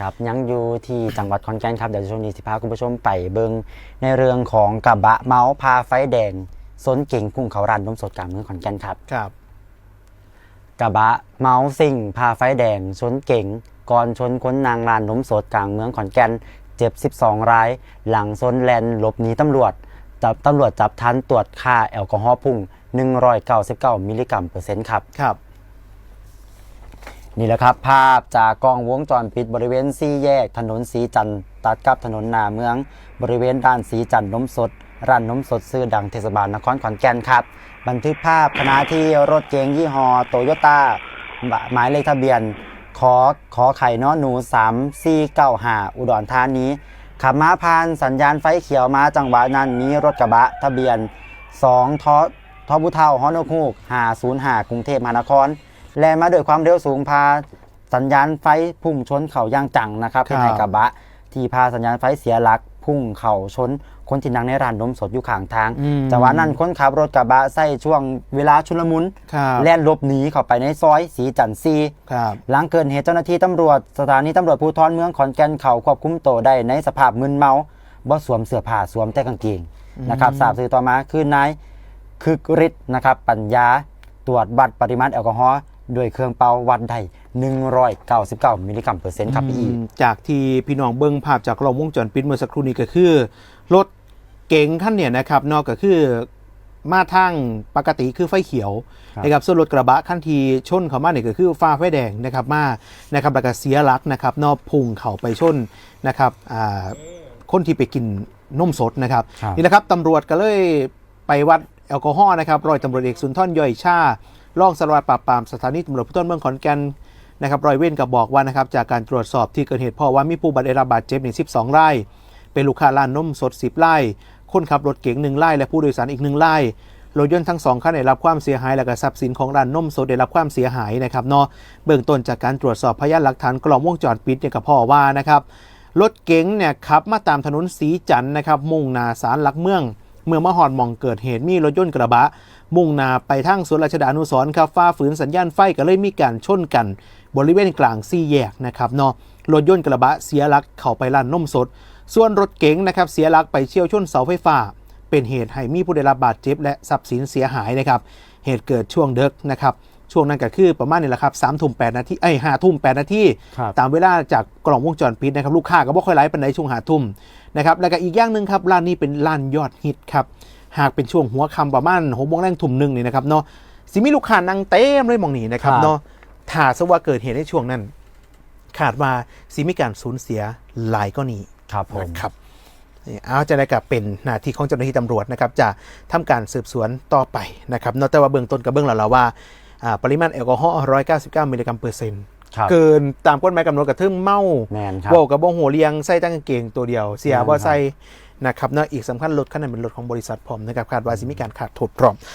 ครับยังอยู่ที่จังหวัดขอนแก่นครับเดี๋ยวช่วงนี้สิพาคุณผู้ชมไปเบิงในเรื่องของกระบะเมาส์พาไฟแดงซนเก่งพุ่งเขารันนมสดกลางเมืองขอนแก่นครับ ครับ กระบะเมาส์ซิ่ง พาไฟแดงชนเก่งก่อนชนคนนางลานนมสดกลางเมืองขอนแก่นเจ็บ 12 ราย หลังซนแลนหลบหนีตำรวจจับตำรวจจับทันตรวจค่าแอลกอฮอล์พุ่ง 199 มิลลิกรัมเปอร์เซ็นต์ครับ ครับ นี่แหละครับ ภาพจากกล้องวงจรปิดบริเวณสี่แยก ถนนสีจันทร์ตัดกับถนนนาเมือง บริเวณด้านสีจันทร์นมสดร้านนมสดซื้อดังเทศบาลนครขอนแก่นครับ บันทึกภาพขณะที่รถเก๋งยี่ห้อโตโยต้าหมายเลขทะเบียนขอขอไข่น้อหนู3 4 9 5อุดรธานีขับมาผ่านสัญญาณไฟเขียวมาจังหวะนั้นมีรถกระบะทะเบียน2ทอทอบุเท่าฮอนกฮูก505 กรุงเทพมหานคร แล่นมาด้วยความเร็วสูงพาสัญญาณไฟพุ่งชนเข่าอย่างจังนะครับครับเป็นให้กระบะ ที่พาสัญญาณไฟเสียหลัก พุ่งเข่าชน คนที่นั่งในร้านนมสดอยู่ข้างทางอืมจังหวะนั้นคนขับรถกระบะใส่ช่วงเวลาชุลมุน ครับแล่นหลบหนีเข้าไปในซอยสีจันทร์ซีครับหลังเกิดเหตุเจ้าหน้าที่ตำรวจสถานีตำรวจภูธรเมืองขอนแก่นเขาควบคุมตัวได้ในสภาพมึนเมาบ่สวมเสื้อผ้าสวมแต่กางเกงนะครับทราบสื่อต่อมาคือนายคึกฤทธิ์นะครับปัญญาตรวจวัดปริมาณแอลกอฮอล์ ด้วยเครื่องเป่าวัดได้199มิลลิกรัมเปอร์เซ็นต์ครับพี่อีอืมจากที่พี่น้องเบิ้งภาพจากกล้องวงจรปิดเมื่อสักครู่นี้ก็คือ รถเก๋งคันเนี่ยนะครับนอกก็คือมาทางปกติคือไฟเขียวครับนะครับส่วนรถกระบะขั้นทีชนเขามาเนี่ยก็คือฟ้าไฟแดงนะครับมานะครับแล้วก็เสียหลักนะครับนอกพุ่งเขาไปชนนะครับอ่าคนที่ไปกินนมสดนะครับครับนี่นะครับตำรวจก็เลยไปวัดแอลกอฮอล์นะครับร้อยตำรวจเอกสุนทรย่อยชา รองสารวัตรปราบปรามสถานีตำรวจภูธรเมืองขอนแก่นนะครับรอยเว้นก็บอกว่านะครับจากการตรวจสอบที่เกิดเหตุพราะว่ามีผู้บาดเจ็บบาดเจ็บใน12รายเป็นลูกค้าร้านนมสด 10รายคนขับรถเก๋งหนึ่งรายและผู้โดยสารอีกหนึ่งรายรถยนต์ทั้งสองคันได้รับความเสียหายและก็ทรัพย์สินของร้านนมสดได้รับความเสียหายนะครับเนาะเบื้องต้นจากการตรวจสอบพยานหลักฐานกล้องวงจรปิดเนี่ยก็พ่อว่านะครับรถเก๋งเนี่ยขับมาตามถนนสีจันทร์นะครับมุ่งหนาสารหลักเมือง เมื่อมาหอดมองเกิดเหตุมีรถยนต์กระบะ มุ่งนาไปทางสวนราชดานุสร์ครับฝ้าฝืนสัญญาณไฟก็เลยมีการชนกัน บริเวณกลางซี่แยกนะครับเนาะรถยนต์กระบะเสียหลักเข้าไปล่านนมสด ส่วนรถเก๋งนะครับเสียหลักไปเชี่ยวชนเสาไฟฟ้า เป็นเหตุให้มีผู้ได้รับบาดเจ็บและทรัพย์สินเสียหายนะครับเหตุเกิดช่วงเดึกนะครับ ช่วงนั้นก็คือประมาณนี้แหละครับสามทุ่มแปดนาทีไอ้ห้าทุ่มแปดนาทีครับตามเวลาจากกล่องวงจรปิดนะครับลูกค้าก็บ่ค่อยไลฟ์เป็นในช่วงหาทุ่มนะครับแล้วก็อีกอย่างหนึ่งครับร้านนี้เป็นร้านยอดฮิตครับหากเป็นช่วงหัวค่ำประมาณหกโมงแรงทุ่มหนึ่งนี่นะครับเนาะสิมีลูกค้านั่งเต็มเลยหมองนี้นะครับครับเนาะถ้าสมมุติว่าเกิดเหตุในช่วงนั้นขาดว่าสิมีการสูญเสียหลายก็นี้ครับผมนะครับนี่เอาจะได้กับเป็นหน้าที่ของเจ้าหน้าที่ตำรวจนะครับจะทำการสืบสวนต่อไปนะครับนอกจากว่าเบื้องต้นกับเบื้องหลังแล้วว่าอ่า ปริมาณแอลกอฮอล์199 มิลลิกรัมเปอร์เซ็นต์ครับเกินตามกฎหมายกำหนดกระทึ่งเมาแมนครับโวกับบ่หัวเรียงใส่ตั้งกางเกงตัวเดียว เสียแม่นบ่ครับใส่นะครับเนาะอีกสำคัญรถคันนั้นเป็นรถของบริษัทพร้อมนะครับคาดว่าสิมีการขาดทุนพร้อม